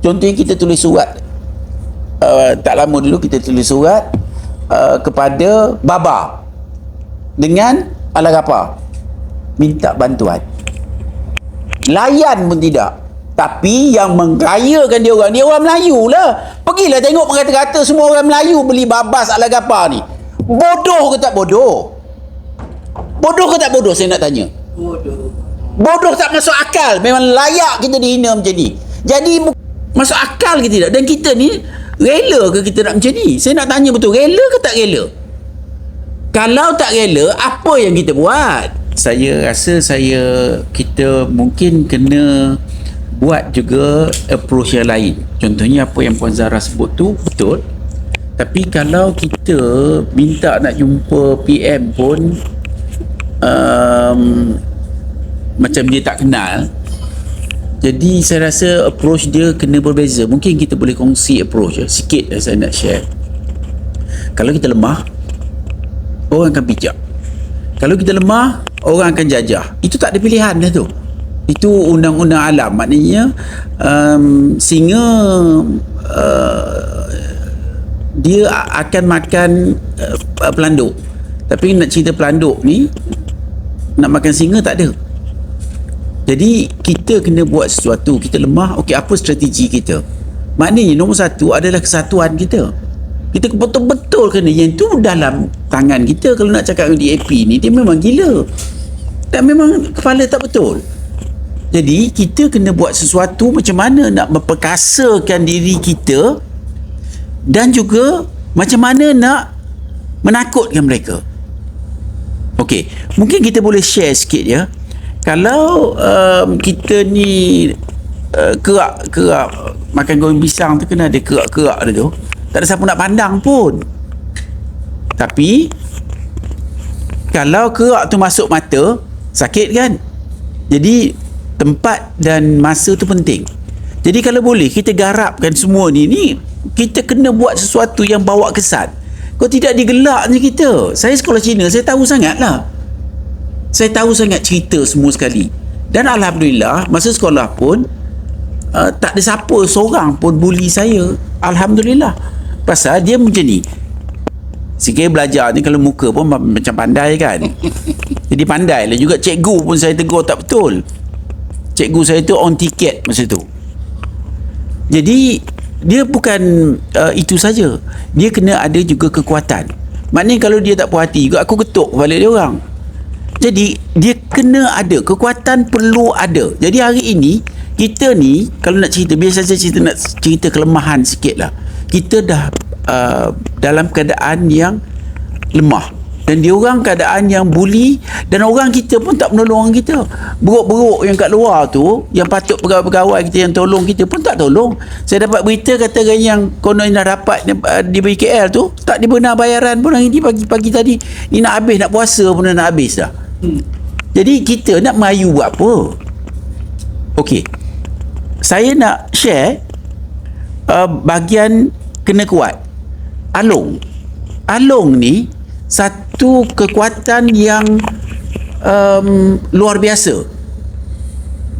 contohnya kita tulis surat uh, tak lama dulu kita tulis surat uh, kepada baba dengan ala apa? Minta bantuan. Layan pun tidak. Tapi yang mengayakan dia orang dia orang Melayu lah. Pergilah tengok mengata-kata semua orang Melayu beli babas ala gapa ni. Bodoh ke tak bodoh? Bodoh ke tak bodoh? Saya nak tanya. Bodoh. Bodoh tak masuk akal. Memang layak kita dihina macam ni. Jadi masuk akal ke tidak? Dan kita ni rela ke kita nak macam ni? Saya nak tanya betul rela ke tak rela? Kalau tak rela apa yang kita buat? Saya rasa saya kita mungkin kena buat juga approach yang lain. Contohnya apa yang Puan Zara sebut tu betul. Tapi kalau kita minta nak jumpa PM pun um, macam dia tak kenal jadi saya rasa approach dia kena berbeza. Mungkin kita boleh kongsi approach sikit saya nak share. Kalau kita lemah orang akan bijak. Kalau kita lemah orang akan jajah. Itu tak ada pilihan dah tu. Itu undang-undang alam. Maknanya um, singa uh, dia akan makan uh, pelanduk. Tapi nak cerita pelanduk ni nak makan singa tak ada jadi kita kena buat sesuatu. Kita lemah okey apa strategi kita? Maknanya nombor satu adalah kesatuan kita. Kita betul-betul kena. Yang tu dalam tangan kita. Kalau nak cakap dengan DAP ni dia memang gila. Dan memang kepala tak betul. Jadi kita kena buat sesuatu macam mana nak memperkasakan diri kita dan juga macam mana nak menakutkan mereka. Okey, mungkin kita boleh share sikit ya. Kalau um, kita ni uh, kerak-kerak makan goreng pisang tu kena ada kerak-kerak dia tu. Tak ada siapa nak pandang pun. Tapi kalau kerak tu masuk mata, sakit kan? Jadi tempat dan masa tu penting. Jadi kalau boleh kita garapkan semua ni ni kita kena buat sesuatu yang bawa kesan. Kau tidak digelaknya kita. Saya sekolah Cina, saya tahu sangat lah. Saya tahu sangat cerita semua sekali. Dan Alhamdulillah, masa sekolah pun, uh, tak ada siapa seorang pun bully saya. Alhamdulillah. Pasal dia macam ni. Sikit belajar ni kalau muka pun macam pandai kan. Jadi pandai lah juga cikgu pun saya tegur tak betul cikgu saya tu on tiket masa tu jadi dia bukan uh, itu saja dia kena ada juga kekuatan maknanya kalau dia tak puas hati juga aku ketuk kepala dia orang jadi dia kena ada. Kekuatan perlu ada. Jadi hari ini kita ni kalau nak cerita biasa saja cerita nak cerita kelemahan sikit lah. Kita dah uh, dalam keadaan yang lemah. Dan dia orang keadaan yang bully dan orang kita pun tak menolong orang kita. Beruk-beruk yang kat luar tu yang patut pegawai-pegawai kita yang tolong kita pun tak tolong. Saya dapat berita kata yang konon dah dapat uh, di BKL tu tak dibenar bayaran pun hari ni pagi-pagi tadi. Ni nak habis nak puasa pun nak habis dah jadi kita nak mayu buat apa? Okey. Saya nak share uh, bahagian kena kuat. Along. Along ni satu kekuatan yang um, luar biasa.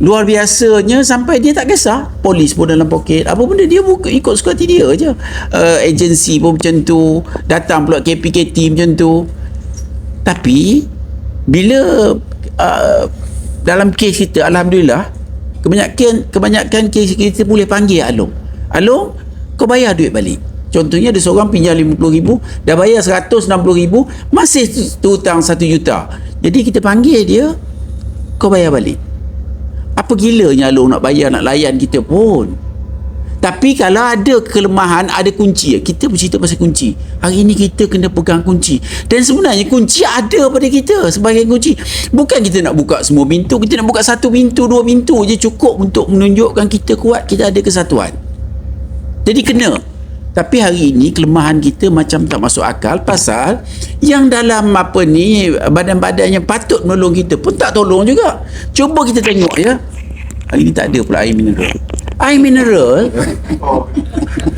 Luar biasanya sampai dia tak kisah. Polis pun dalam poket. Apa benda dia buka ikut suka hati dia je. Uh, agensi pun macam tu. Datang pula KPKT macam tu. Tapi bila uh, dalam kes kita Alhamdulillah kebanyakan kebanyakan kes kita boleh panggil Along Along kau bayar duit balik Contohnya ada seorang pinjam RM50,000 dah bayar RM160,000 masih tu hutang RM1 juta. Jadi kita panggil dia kau bayar balik. Apa gilanya lo nak bayar nak layan kita pun. Tapi kalau ada kelemahan, ada kunci. Kita bercerita pasal kunci. Hari ini kita kena pegang kunci. Dan sebenarnya kunci ada pada kita sebagai kunci. Bukan kita nak buka semua pintu. Kita nak buka satu pintu, dua pintu je cukup untuk menunjukkan kita kuat, kita ada kesatuan. Jadi kena tapi hari ini kelemahan kita macam tak masuk akal pasal yang dalam apa ni badan-badan yang patut menolong kita pun tak tolong juga. Cuba kita tengok ya. Hari ini tak ada pula air mineral. Air mineral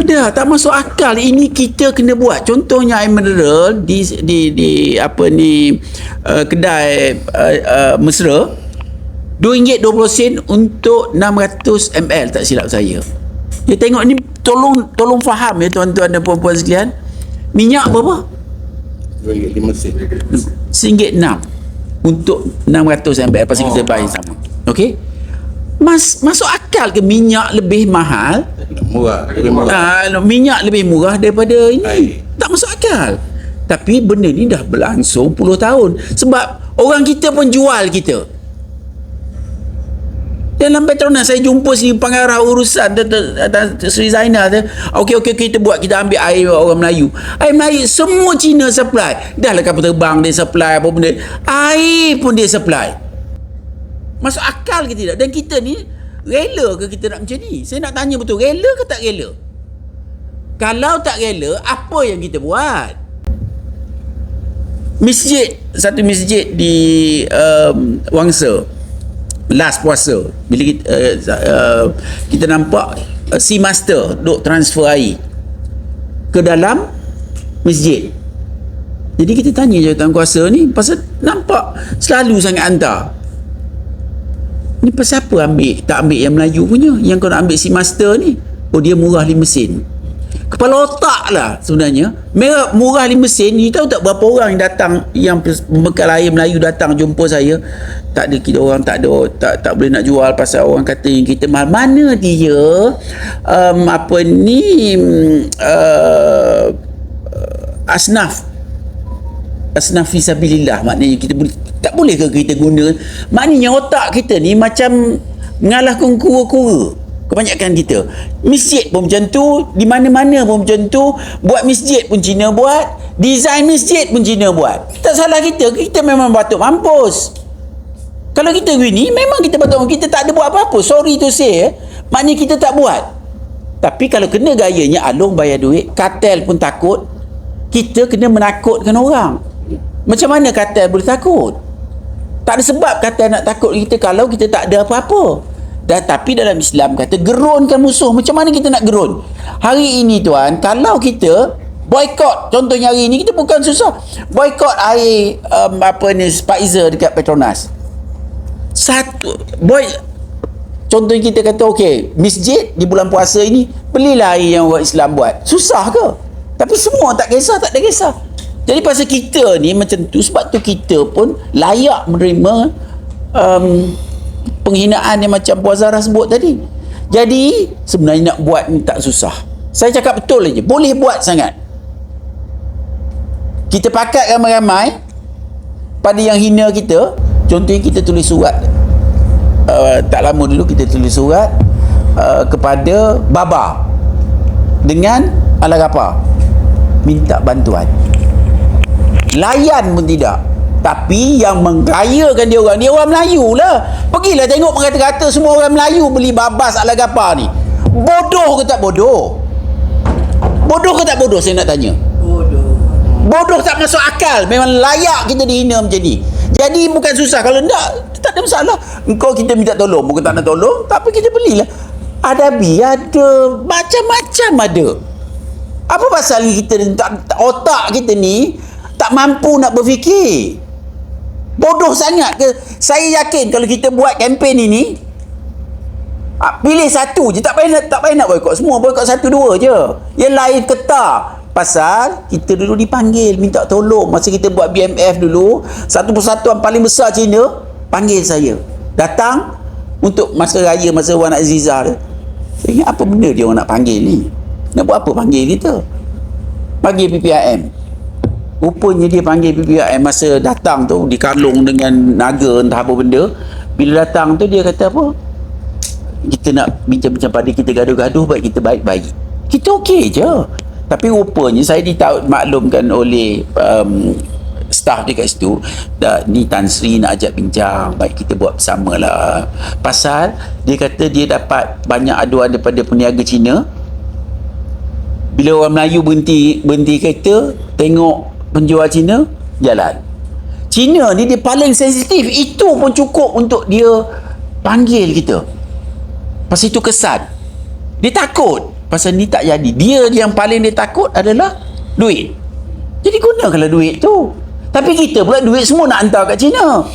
dah tak masuk akal. Ini kita kena buat. Contohnya air mineral di di di apa ni uh, kedai uh, uh, mesra RM2.20 untuk 600 ml tak silap saya. Dia tengok ni tolong tolong faham ya tuan-tuan dan puan-puan sekalian. Minyak berapa? Lima sen. RM1.6 untuk 600 MBL pasal kita Oh. bayar sama. Okey? Mas masuk akal ke minyak lebih mahal? Murah. Lebih murah. Uh, minyak lebih murah daripada ini. Air. Tak masuk akal. Tapi benda ni dah berlangsung puluh tahun. Sebab orang kita pun jual kita. Dalam Petronas saya jumpa si pengarah urusan Sri Zainal tu. Okey okey kita buat kita ambil air orang Melayu. Air Melayu semua Cina supply. Dah lah kapal terbang dia supply apa benda. Air pun dia supply. Masuk akal ke tidak? Dan kita ni rela ke kita nak macam ni? Saya nak tanya betul, rela ke tak rela? Kalau tak rela, apa yang kita buat? Masjid, satu masjid di um, Wangsa, last puasa, bila kita, uh, uh, kita nampak uh, Sea Master duk transfer air ke dalam masjid. Jadi kita tanya jawatan kuasa ni pasal nampak selalu sangat hantar. Ni pasal apa ambil tak ambil yang Melayu punya? Yang kau nak ambil si master ni? Oh dia murah 5 sen. Kepala otak lah sebenarnya. Merah murah 5 sen. Ni tahu tak berapa orang yang datang yang pembekal air Melayu datang jumpa saya? Tak ada kita orang tak ada tak tak boleh nak jual pasal orang kata yang kita mahal. Mana dia um, apa ni uh, asnaf? Asnaf fisabilillah maknanya kita boleh tak boleh ke kita guna? Maknanya otak kita ni macam mengalahkan kura-kura kebanyakan kita. Masjid pun macam tu di mana-mana pun macam tu buat masjid pun Cina buat design masjid pun Cina buat. Tak salah kita kita memang patut mampus. Kalau kita gini memang kita patut kita tak ada buat apa-apa. Sorry to say eh. maknanya kita tak buat. Tapi kalau kena gayanya Along bayar duit kartel pun takut. Kita kena menakutkan orang. Macam mana kartel boleh takut tak ada sebab kata nak takut kita kalau kita tak ada apa-apa. Tapi dalam Islam kata gerunkan musuh. Macam mana kita nak gerun? Hari ini tuan, kalau kita boykot contohnya hari ini kita bukan susah. Boykot air um, apa ni Pfizer dekat Petronas. Satu boy contohnya kita kata okey, masjid di bulan puasa ini belilah air yang orang Islam buat. Susah ke? Tapi semua tak kisah, tak ada kisah. Jadi pasal kita ni macam tu sebab tu kita pun layak menerima um, penghinaan yang macam Puan Zahra sebut tadi. Jadi sebenarnya nak buat ni tak susah. Saya cakap betul aja. Boleh buat sangat. Kita pakat ramai-ramai pada yang hina kita. Contohnya kita tulis surat. Uh, tak lama dulu kita tulis surat uh, kepada Baba dengan Alagapa minta bantuan layan pun tidak. Tapi yang menggayakan dia orang dia orang Melayu lah. Pergilah tengok mengata-kata semua orang Melayu beli babas ala gapa ni. Bodoh ke tak bodoh? Bodoh ke tak bodoh saya nak tanya? Bodoh. Tak masuk akal. Memang layak kita dihina macam ni. Jadi bukan susah. Kalau tak tak ada masalah. Engkau kita minta tolong. Bukan tak nak tolong tapi kita belilah. Ada ada. Macam-macam ada. Apa pasal kita tak- otak kita ni tak mampu nak berfikir. Bodoh sangat ke? Saya yakin kalau kita buat kempen ini ah, pilih satu je. Tak payah tak payah nak boykot. Semua boykot satu dua je. Yang lain ketar. Pasal kita dulu dipanggil minta tolong. Masa kita buat BMF dulu satu persatuan paling besar Cina panggil saya. Datang untuk masa raya masa Wan Azizah tu saya ingat apa benda dia orang nak panggil ni? Nak buat apa panggil kita? Panggil PPIM rupanya dia panggil PPIM masa datang tu dikalung dengan naga entah apa benda. Bila datang tu dia kata apa? Kita nak bincang-bincang pada kita gaduh-gaduh baik kita baik-baik. Kita okey je. Tapi rupanya saya ditahu maklumkan oleh um, staff dia kat situ dah, ni Tan Sri nak ajak bincang baik kita buat bersama lah. Pasal dia kata dia dapat banyak aduan daripada peniaga Cina. Bila orang Melayu berhenti berhenti kereta tengok penjual Cina jalan. Cina ni dia paling sensitif. Itu pun cukup untuk dia panggil kita. Pasal itu kesan. Dia takut. Pasal ni tak jadi. Dia yang paling dia takut adalah duit. Jadi gunakanlah duit tu. Tapi kita pula duit semua nak hantar kat Cina.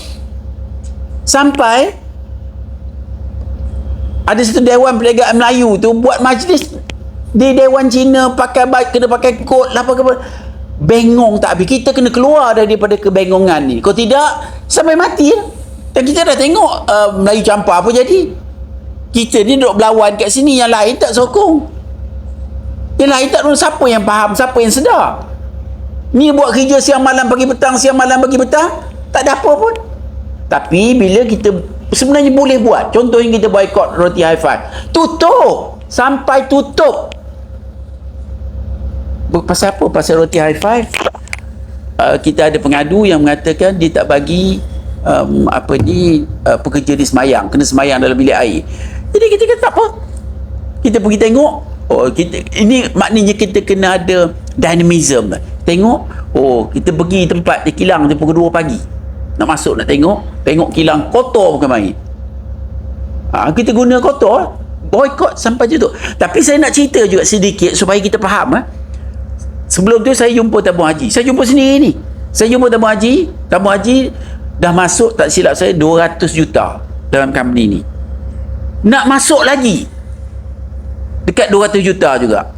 Sampai ada satu dewan perniagaan Melayu tu buat majlis di dewan Cina pakai baju kena pakai kot lah pakai. Bengong tak habis. Kita kena keluar daripada kebengongan ni. Kalau tidak sampai mati lah. dan kita dah tengok uh, Melayu campur apa jadi. Kita ni duduk berlawan kat sini yang lain tak sokong. Yang lain tak tahu siapa yang faham siapa yang sedar. Ni buat kerja siang malam pagi petang siang malam pagi petang tak ada apa pun. Tapi bila kita sebenarnya boleh buat. Contohnya kita boycott roti high five. Tutup. Sampai tutup pasal apa? Pasal roti high five? Uh, kita ada pengadu yang mengatakan dia tak bagi um, apa ni uh, pekerja di semayang. Kena semayang dalam bilik air. Jadi kita kata tak apa. Kita pergi tengok oh kita ini maknanya kita kena ada dynamism. Tengok oh kita pergi tempat dia kilang dia pukul 2 pagi. Nak masuk nak tengok tengok kilang kotor bukan main. Ha, kita guna kotor boycott sampai tu. Tapi saya nak cerita juga sedikit supaya kita faham ha? Sebelum tu saya jumpa tabung haji. Saya jumpa sendiri ni. Saya jumpa tabung haji. Tabung haji dah masuk tak silap saya 200 juta dalam company ni. Nak masuk lagi. Dekat 200 juta juga.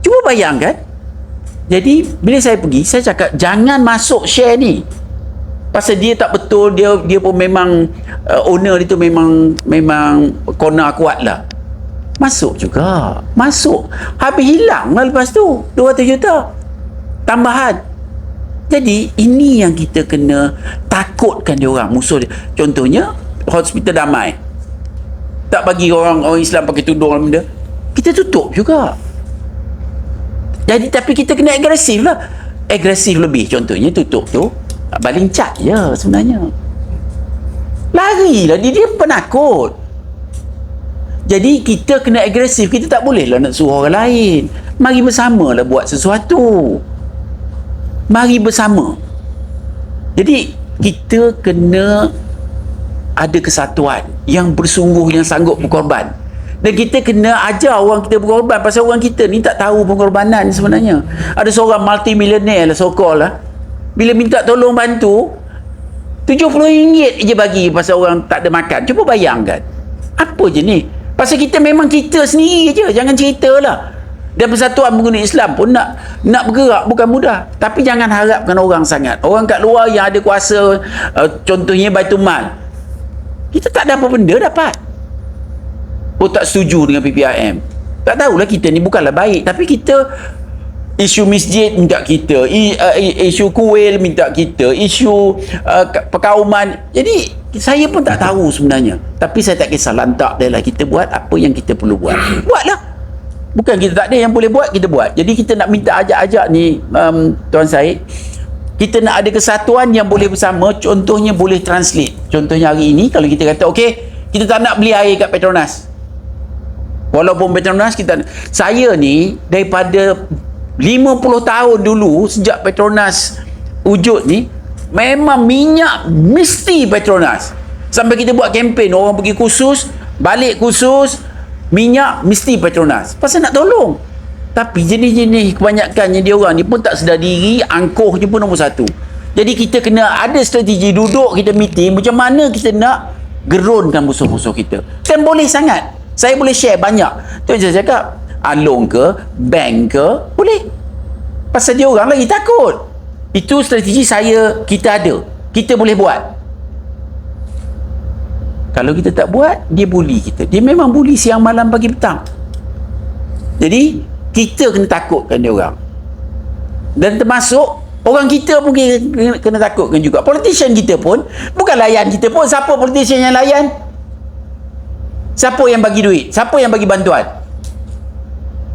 Cuba bayangkan. Jadi bila saya pergi saya cakap jangan masuk share ni. Pasal dia tak betul dia dia pun memang uh, owner dia tu memang memang corner kuat lah masuk juga. Masuk. Habis hilang. Lah lepas tu 200 juta. Tambahan. Jadi ini yang kita kena takutkan dia orang musuh dia. Contohnya hospital damai. Tak bagi orang orang Islam pakai tudung dalam benda. Kita tutup juga. Jadi tapi kita kena agresif lah. Agresif lebih contohnya tutup tu. Baling cat je sebenarnya. Lari lah dia, dia penakut jadi kita kena agresif. Kita tak boleh lah nak suruh orang lain. Mari bersama lah buat sesuatu. Mari bersama. Jadi kita kena ada kesatuan yang bersungguh yang sanggup berkorban. Dan kita kena ajar orang kita berkorban. Pasal orang kita ni tak tahu pengorbanan sebenarnya. Ada seorang multi millionaire lah so lah. Bila minta tolong bantu RM70 je bagi pasal orang tak ada makan. Cuba bayangkan. Apa je ni pasal kita memang kita sendiri je. Jangan cerita lah dan persatuan pengguna Islam pun nak nak bergerak bukan mudah. Tapi jangan harapkan orang sangat. Orang kat luar yang ada kuasa uh, contohnya Baitul Mal. Kita tak ada apa benda dapat. Oh tak setuju dengan PPIM tak tahulah kita ni bukanlah baik. Tapi kita isu masjid minta kita. Uh, isu kuil minta kita. Isu uh, perkauman. Jadi saya pun tak tahu sebenarnya. Tapi saya tak kisah lantak dia lah. Kita buat apa yang kita perlu buat. Buatlah. Bukan kita tak ada yang boleh buat kita buat. Jadi kita nak minta ajak-ajak ni um, Tuan Syed kita nak ada kesatuan yang boleh bersama. Contohnya boleh translate. Contohnya hari ini kalau kita kata okey kita tak nak beli air kat Petronas. Walaupun Petronas kita saya ni daripada 50 tahun dulu sejak Petronas wujud ni memang minyak mesti Petronas. Sampai kita buat kempen orang pergi khusus balik khusus minyak mesti Petronas. Pasal nak tolong. Tapi jenis-jenis kebanyakannya dia orang ni pun tak sedar diri angkuh je pun nombor satu. Jadi kita kena ada strategi duduk kita meeting macam mana kita nak gerunkan musuh-musuh kita. Kan boleh sangat. Saya boleh share banyak. Tu yang saya cakap along ke bank ke boleh. Pasal dia orang lagi takut. Itu strategi saya kita ada. Kita boleh buat. Kalau kita tak buat dia bully kita. Dia memang bully siang malam pagi petang. Jadi kita kena takutkan dia orang. Dan termasuk orang kita pun kena, kena takutkan juga. Politician kita pun bukan layan kita pun. Siapa politician yang layan? Siapa yang bagi duit? Siapa yang bagi bantuan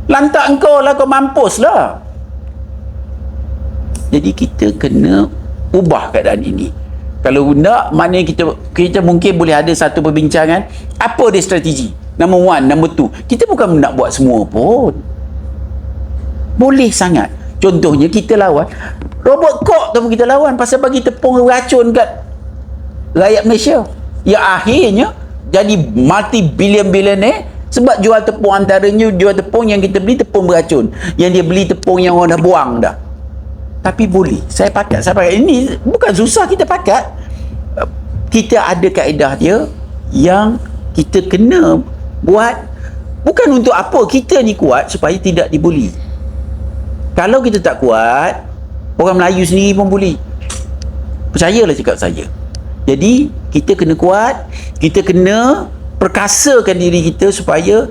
lantak engkau lah kau mampus lah. Jadi kita kena ubah keadaan ini. Kalau nak mana kita kita mungkin boleh ada satu perbincangan apa dia strategi? Number one number two. Kita bukan nak buat semua pun. Boleh sangat. Contohnya kita lawan. Robot kok tu pun kita lawan pasal bagi tepung racun kat rakyat Malaysia. Yang akhirnya jadi multi billion billionaire sebab jual tepung antaranya jual tepung yang kita beli tepung beracun. Yang dia beli tepung yang orang dah buang dah. Tapi boleh. Saya pakat saya pakat. Ini bukan susah kita pakat. Kita ada kaedah dia yang kita kena buat. Bukan untuk apa kita ni kuat supaya tidak dibuli kalau kita tak kuat orang Melayu sendiri pun buli percayalah cakap saya. Jadi kita kena kuat kita kena perkasakan diri kita supaya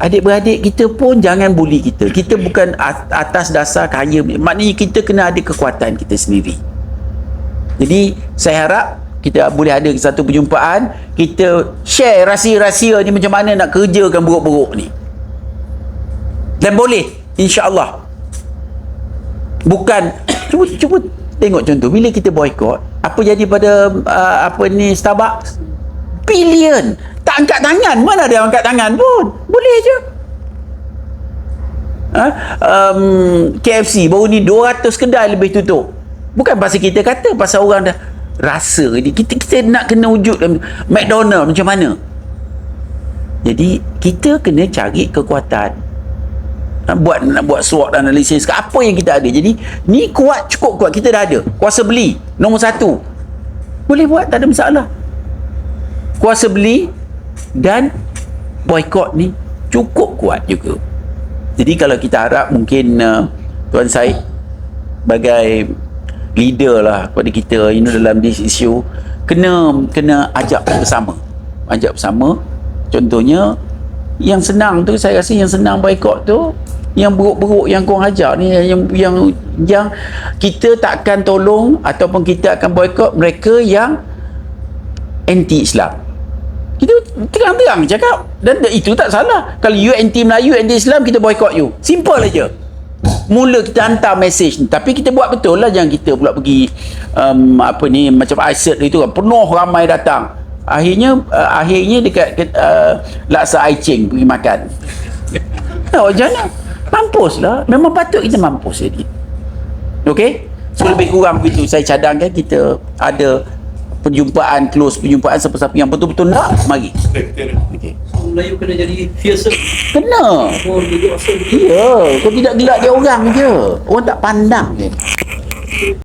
adik-beradik kita pun jangan buli kita. Kita bukan at- atas dasar kaya. Maknanya kita kena ada kekuatan kita sendiri. Jadi saya harap kita boleh ada satu perjumpaan. Kita share rahsia-rahsia ni macam mana nak kerjakan buruk-buruk ni. Dan boleh insya-Allah. Bukan cuba cuba tengok contoh. Bila kita boykot apa jadi pada uh, apa ni Starbucks? Billion tak angkat tangan. Mana yang angkat tangan pun. Boleh je. Ha? um, KFC baru ni 200 kedai lebih tutup. Bukan pasal kita kata pasal orang dah rasa kita kita nak kena wujud McDonald macam mana? Jadi kita kena cari kekuatan. Buat nak buat SWOT analisis apa yang kita ada? Jadi ni kuat cukup kuat. Kita dah ada. Kuasa beli nombor satu. Boleh buat tak ada masalah. Kuasa beli dan boykot ni cukup kuat juga. Jadi kalau kita harap mungkin uh, Tuan Syed sebagai leader lah kepada kita you know, dalam this issue kena kena ajak bersama. Ajak bersama. Contohnya yang senang tu saya rasa yang senang boykot tu yang buruk-buruk yang korang ajar ni yang yang yang kita takkan tolong ataupun kita akan boykot mereka yang anti Islam terang-terang cakap. Dan itu tak salah. Kalau you anti Melayu anti Islam kita boykot you. Simple aja. Mula kita hantar mesej ni. Tapi kita buat betul lah jangan kita pula pergi um, apa ni macam ISIT itu. Kan penuh ramai datang. Akhirnya uh, akhirnya dekat uh, laksa Aiching pergi makan. Oh jangan mampus lah. Memang patut kita mampus jadi Okey? So lebih kurang begitu saya cadangkan kita ada perjumpaan close perjumpaan siapa-siapa yang betul-betul nak mari. Okey. Melayu kena jadi fierce Kena. Asal Ya, kau tidak gelak dia orang je. Orang tak pandang je.